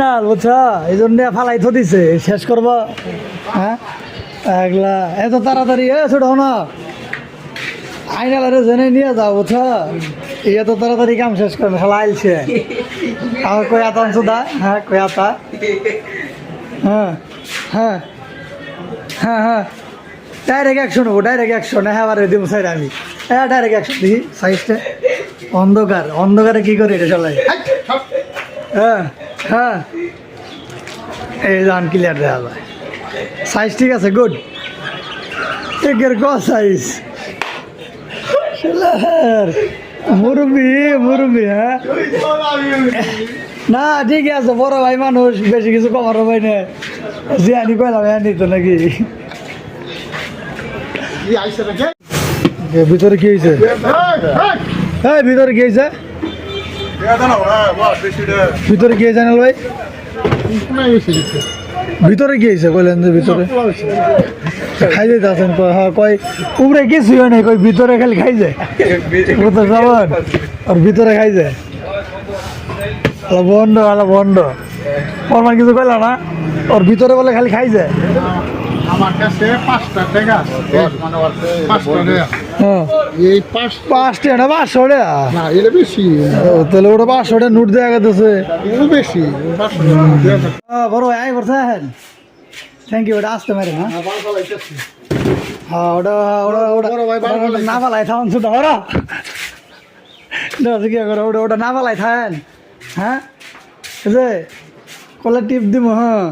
না বুঝছ? এই জন্য ফালাই থো দিছে। শেষ করব। হ্যাঁ? একলা। এত তাড়াতাড়ি এ ছোট না আইনালারে জেনে নিয়ে যাও বুঝছ? এত তাড়াতাড়ি কাম শেষ করবে খেলা আইলছে। আমার কই আতা দা? হ্যাঁ কই আতা? হ্যাঁ হ্যাঁ হ্যাঁ হ্যাঁ। ডাইরেক্ট অ্যাকশন হব ডাইরেক্ট অ্যাকশন হ্যাঁ আবার দিব স্যার আমি হ্যাঁ ডাইরেক্ট অ্যাকশন দেখি সাইজটা। অন্ধকার। অন্ধকারে কি করে এটা চলাই হ্যাঁ। হ্যাঁ। এই যান ক্লিয়ার দেওয়া যায় সাইজ ঠিক আছে গুড একের ক সাইজ মুরব্বি মুরব্বি হ্যাঁ? না ঠিক আছে বড় ভাই মানুষ বেশি কিছু কমার ভাই না যে আনি কয়লাম আনি তো নাকি? ভিতরে কি হয়েছে হ্যাঁ ভিতরে কি হয়েছে ভিতরে কি হয়েছে জানাল ভাই? ভিতরে কি হয়েছে কইলেন যে ভিতরে। খাই যাইতে আছেন কয় হ্যাঁ কয় উপরে কিছু হয় নাই কই ভিতরে খালি খাই যায়। তো যাবেন আর ভিতরে খাই যায়। আলা বন্ধ আলা বন্ধ। ফরমান কিছু কইলা না? ওর ভিতরে বলে খালি খাই যায়। আমার কাছে পাঁচটা টাকা মানে পাঁচটা টাকা এই পাঁচ পাঁচটা না পাঁচশো না এটা বেশি। তাহলে ওটা পাঁচশো নোট দেওয়া গেছে। এটা বেশি। হ্যাঁ বড় আয় করছেন থ্যাংক ইউ ওটা আসতে পারে হ্যাঁ। চালাইতেছি। হ্যাঁ ওটা ওটা ওটা। না পালাই থাকুন শুধু ওরা কি করে ওটা ওটা না পালাই থাকেন হ্যাঁ? যে কলে টিপ দিব হ্যাঁ।